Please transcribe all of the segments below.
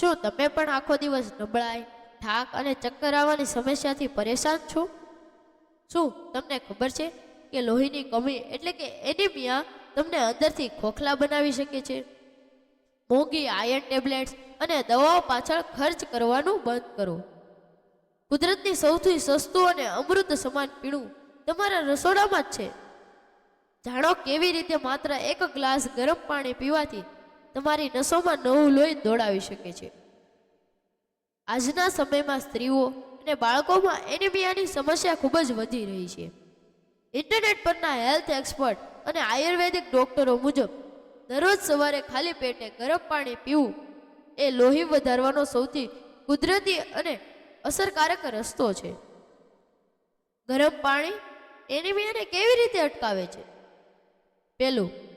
શું તમે પણ આખો દિવસ નબળાઈ, થાક અને ચક્કર આવવાની સમસ્યાથી પરેશાન છો? શું તમને ખબર છે કે લોહીની કમી એટલે કે એનિમિયા તમને અંદરથી ખોખલા બનાવી શકે છે? મોંઘી આયર્ન ટેબ્લેટ્સ અને દવાઓ પાછળ ખર્ચ કરવાનું બંધ કરો. કુદરતની સૌથી સસ્તું અને અમૃત સમાન પીણું તમારા રસોડામાં જ છે. જાણો કેવી રીતે માત્ર એક ગ્લાસ ગરમ પાણી પીવાથી તમારી નસોમાં નવું લોહી દોડાવી શકે છે. આજના સમયમાં સ્ત્રીઓ અને બાળકોમાં એનિમિયાની સમસ્યા ખૂબ જ વધી રહી છે. ઇન્ટરનેટ પરના હેલ્થ એક્સપર્ટ અને આયુર્વેદિક ડોક્ટરો મુજબ, દરરોજ સવારે ખાલી પેટે ગરમ પાણી પીવું એ લોહી વધારવાનો સૌથી કુદરતી અને અસરકારક રસ્તો છે. ગરમ પાણી એનિમિયાને કેવી રીતે અટકાવે છે? પેલું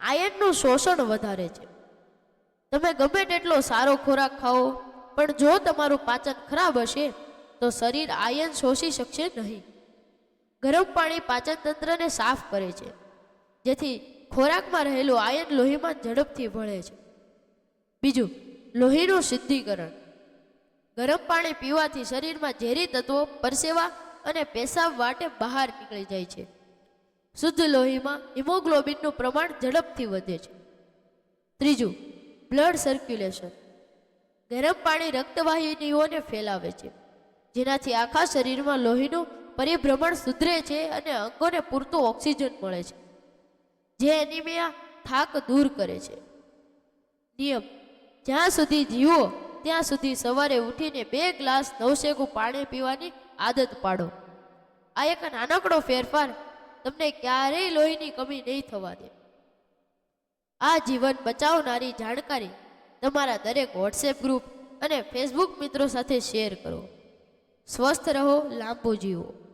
આયનનું શોષણ વધારે છે. તમે ગમે તેટલો સારો ખોરાક ખાઓ, પણ જો તમારું પાચન ખરાબ હશે, તો શરીર આયન શોષી શકશે નહીં. ગરમ પાણી પાચન તંત્રને સાફ કરે છે, જેથી ખોરાકમાં રહેલું આયન લોહીમાં ઝડપથી ભળે છે. બીજું, લોહીનું શુદ્ધિકરણ. ગરમ પાણી પીવાથી શરીરમાં ઝેરી તત્વો પરસેવા અને પેશાબ વાટે બહાર નીકળી જાય છે. શુદ્ધ લોહીમાં હિમોગ્લોબિનનું પ્રમાણ ઝડપથી વધે છે. ત્રીજું, બ્લડ સર્ક્યુલેશન. ગરમ પાણી રક્તવાહિનીઓને ફેલાવે છે, જેનાથી આખા શરીરમાં લોહીનું પરિભ્રમણ સુધરે છે અને અંગોને પૂરતું ઓક્સિજન મળે છે, જે એનિમિયા થાક દૂર કરે છે. નિયમ, જ્યાં સુધી જીવો, ત્યાં સુધી સવારે ઉઠીને બે ગ્લાસ નવશેકું પાણી પીવાની આદત પાડો. આ એક નાનકડો ફેરફાર તમને ક્યારેય લોહીની કમી નહીં થવા દે. આ જીવન બચાવનારી જાણકારી તમારા દરેક વોટ્સએપ ગ્રુપ અને ફેસબુક મિત્રો સાથે શેર કરો. સ્વસ્થ રહો, લાંબુ જીવો.